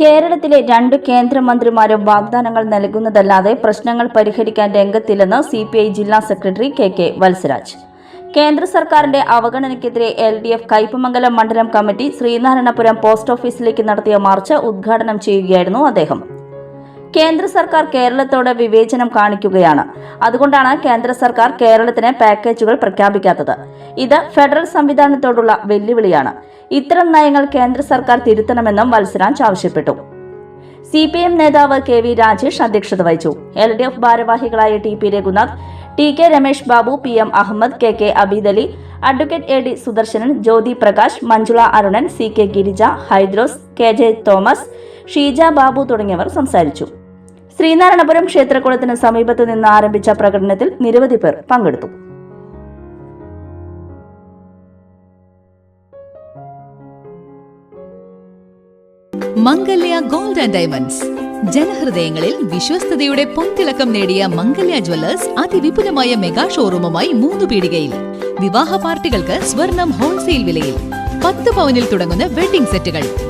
കേരളത്തിലെ രണ്ട് കേന്ദ്രമന്ത്രിമാരും വാഗ്ദാനങ്ങൾ നൽകുന്നതല്ലാതെ പ്രശ്നങ്ങൾ പരിഹരിക്കാൻ രംഗത്തില്ലെന്ന് സി പി ഐ ജില്ലാ സെക്രട്ടറി കെ കെ വത്സരാജ്. കേന്ദ്ര സർക്കാരിന്റെ അവഗണനയ്ക്കെതിരെ എൽ ഡി എഫ് കയ്പമംഗലം മണ്ഡലം കമ്മിറ്റി ശ്രീനാരായണപുരം പോസ്റ്റ് ഓഫീസിലേക്ക് നടത്തിയ മാർച്ച് ഉദ്ഘാടനം ചെയ്യുകയായിരുന്നു അദ്ദേഹം. കേന്ദ്ര സർക്കാർ കേരളത്തോട് വിവേചനം കാണിക്കുകയാണ്. അതുകൊണ്ടാണ് കേന്ദ്ര സർക്കാർ കേരളത്തിന് പാക്കേജുകൾ പ്രഖ്യാപിക്കാത്തത്. ഇത് ഫെഡറൽ സംവിധാനത്തോടുള്ള വെല്ലുവിളിയാണ്. ഇത്തരം നയങ്ങൾ കേന്ദ്ര സർക്കാർ തിരുത്തണമെന്നും വത്സരാജ് ആവശ്യപ്പെട്ടു. സി പി എം നേതാവ് കെ വി രാജേഷ് അധ്യക്ഷത വഹിച്ചു. എൽ ഡി എഫ് ഭാരവാഹികളായ T P Raghunath T K Ramesh Babu P M Ahmed K K Abidali advocate A D Sudarsanan Jyothi Prakash Manjula Arunan C K Girija Hydros K J Thomas Sheeja Babu തുടങ്ങിയവർ സംസാരിച്ചു. ശ്രീനാരായണപുരം ക്ഷേത്രകുളത്തിന് സമീപത്ത് നിന്ന് ആരംഭിച്ച പ്രകടനത്തിൽ നിരവധി പേർ പങ്കെടുത്തു. Mangalya Gold and Diamonds. ജനഹൃദയങ്ങളിൽ വിശ്വസ്തയുടെ പൊൻതിളക്കം നേടിയ മംഗല്യ ജ്വല്ലേഴ്സ് അതിവിപുലമായ മെഗാ ഷോറൂമുമായി മൂന്ന് പീടികയിൽ. വിവാഹ പാർട്ടികൾക്ക് സ്വർണം ഹോൾസെയിൽ വിലയിൽ. പത്ത് പവനിൽ തുടങ്ങുന്ന വെഡിംഗ് സെറ്റുകൾ.